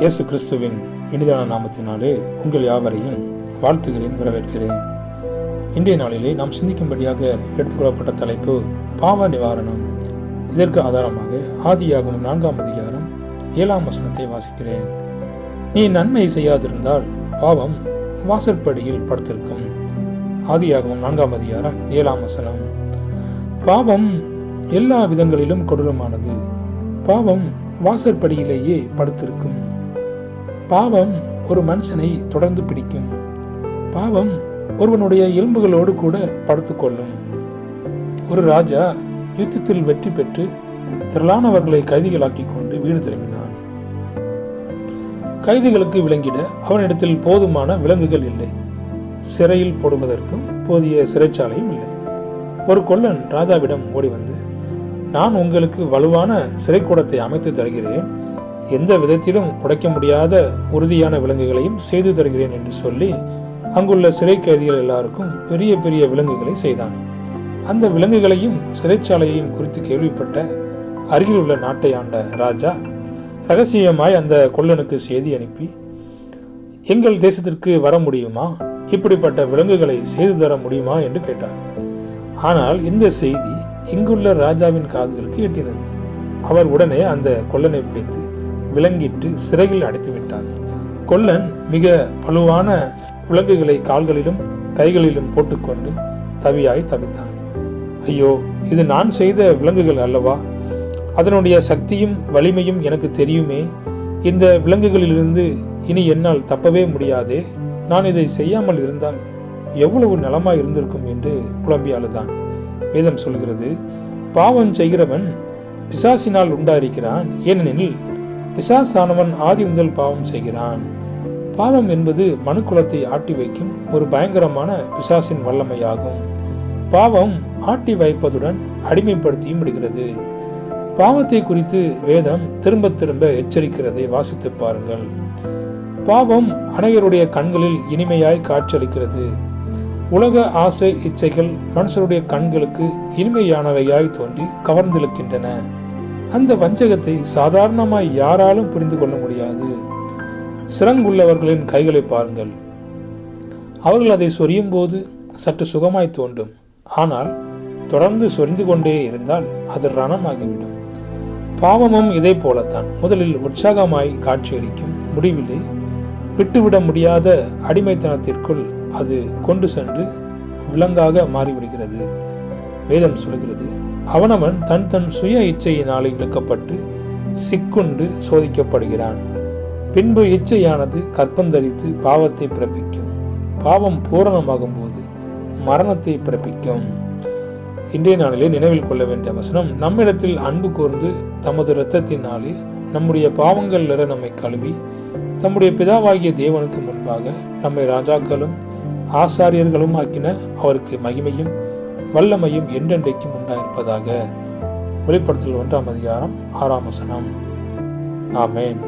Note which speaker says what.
Speaker 1: இயேசு கிறிஸ்துவின் இனிதான நாமத்தினாலே உங்கள் யாவரையும் வாழ்த்துகிறேன் வரவேற்கிறேன் இன்றைய நாளிலே நாம் சிந்திக்கும்படியாக எடுத்துக்கொள்ளப்பட்ட தலைப்பு பாவ நிவாரணம் இதற்கு ஆதாரமாக ஆதியாகும் நான்காம் அதிகாரம் ஏழாம் வசனத்தை வாசிக்கிறேன் நீ நன்மை செய்யாதிருந்தால் பாவம் வாசற்படியில் படுத்திருக்கும் ஆதியாகவும் நான்காம் அதிகாரம் ஏழாம் வசனம் பாவம் எல்லா விதங்களிலும் கொடூரமானது பாவம் வாசற்படியிலேயே படுத்திருக்கும் பாவம் ஒரு மனுஷனை தொடர்ந்து பிடிக்கும் பாவம் ஒருவனுடைய எலும்புகளோடு கூட படுத்துக்கொள்ளும் ஒரு ராஜா யுத்தத்தில் வெற்றி பெற்று திரளானவர்களை கைதிகளாக்கி கொண்டு வீடு திரும்பினான் கைதிகளுக்கு விளங்கிட அவனிடத்தில் போதுமான விலங்குகள் இல்லை சிறையில் போடுவதற்கும் போதிய சிறைச்சாலையும் இல்லை ஒரு கொல்லன் ராஜாவிடம் ஓடி வந்து நான் உங்களுக்கு வலுவான சிறைக்கூடத்தை அமைத்து தருகிறேன் எந்த விதத்திலும் உடைக்க முடியாத உறுதியான விலங்குகளையும் செய்து தருகிறேன் என்று சொல்லி அங்குள்ள சிறை கைதிகள் எல்லாருக்கும் பெரிய பெரிய விலங்குகளை செய்தான் அந்த விலங்குகளையும் சிறைச்சாலையையும் குறித்து கேள்விப்பட்ட அருகில் உள்ள நாட்டை ஆண்ட ராஜா ரகசியமாய் அந்த கொள்ளனுக்கு செய்தி அனுப்பி எங்கள் தேசத்திற்கு வர முடியுமா இப்படிப்பட்ட விலங்குகளை செய்து தர முடியுமா என்று கேட்டார் ஆனால் இந்த செய்தி இங்குள்ள ராஜாவின் காதுகளுக்கு எட்டினது அவர் உடனே அந்த கொள்ளனை பிடித்து விலங்கிட்டு சிறையில் அடைத்து கொல்லன் மிக பழுவான விலங்குகளை கால்களிலும் கைகளிலும் போட்டுக்கொண்டு தவியாய் தவித்தான் ஐயோ இது நான் செய்த விலங்குகள் அல்லவா அதனுடைய சக்தியும் வலிமையும் எனக்கு தெரியுமே இந்த விலங்குகளிலிருந்து இனி என்னால் தப்பவே முடியாதே நான் இதை செய்யாமல் இருந்தால் எவ்வளவு நலமாய் இருந்திருக்கும் என்று புலம்பி அழுதான் வேதம் சொல்கிறது பாவம் செய்கிறவன் பிசாசினால் உண்டாயிருக்கிறான் ஏனெனில் பிசாசானவன் ஆதி முதல் பாவம் செய்கிறான் பாவம் என்பது மனுக்குலத்தை ஆட்டி வைக்கும் ஒரு பயங்கரமான பிசாசின் வல்லமையாகும் பாவம் ஆட்டி வைப்பதுடன் அடிமைப்படுத்தியும் விடுகிறது பாவத்தை குறித்து வேதம் திரும்ப திரும்ப எச்சரிக்கிறதை வாசித்து பாருங்கள் பாவம் அனைவருடைய கண்களில் இனிமையாய் காட்சியளிக்கிறது உலக ஆசை இச்சைகள் மனுஷருடைய கண்களுக்கு இனிமையானவையாய் தோன்றி கவர்ந்திருக்கின்றன அந்த வஞ்சகத்தை சாதாரணமாய் யாராலும் புரிந்து கொள்ள முடியாது சிறங்குள்ளவர்களின் கைகளை பாருங்கள் அவர்கள் அதை சொரியும் போது சற்று சுகமாய் தோண்டும் ஆனால் தொடர்ந்து சொரிந்து கொண்டே இருந்தால் அது ரணமாகிவிடும் பாவமும் இதே போலத்தான் முதலில் உற்சாகமாய் காட்சியளிக்கும் முடிவிலே விட்டுவிட முடியாத அடிமைத்தனத்திற்குள் அது கொண்டு சென்று விலங்காக மாறிவிடுகிறது வேதம் சொல்கிறது அவனவன் தன் தன் சுய இச்சையினால் இழுக்கப்பட்டு சிக்குண்டு சோதிக்கப்படுகிறான் பின்பு இச்சையானது கற்பந்தரித்து பாவத்தை பிறப்பிக்கும் பாவம் பூரணமாகும் போது மரணத்தை பிறப்பிக்கும் இன்றைய நாளிலே நினைவில் கொள்ள வேண்டிய வசனம் நம்மிடத்தில் அன்பு கூர்ந்து தமது இரத்தத்தினாலே நம்முடைய பாவங்கள் நிற நம்மை கழுவி தம்முடைய பிதாவாகிய தேவனுக்கு முன்பாக நம்மை ராஜாக்களும் ஆசாரியர்களும் ஆக்கின அவருக்கு மகிமையும் வல்லமையும் என்றென்றைக்கும் உண்டாயிருப்பதாக வெளிப்படுத்தல் ஒன்றாம் அதிகாரம் ஆறாம் வசனம் ஆமேன்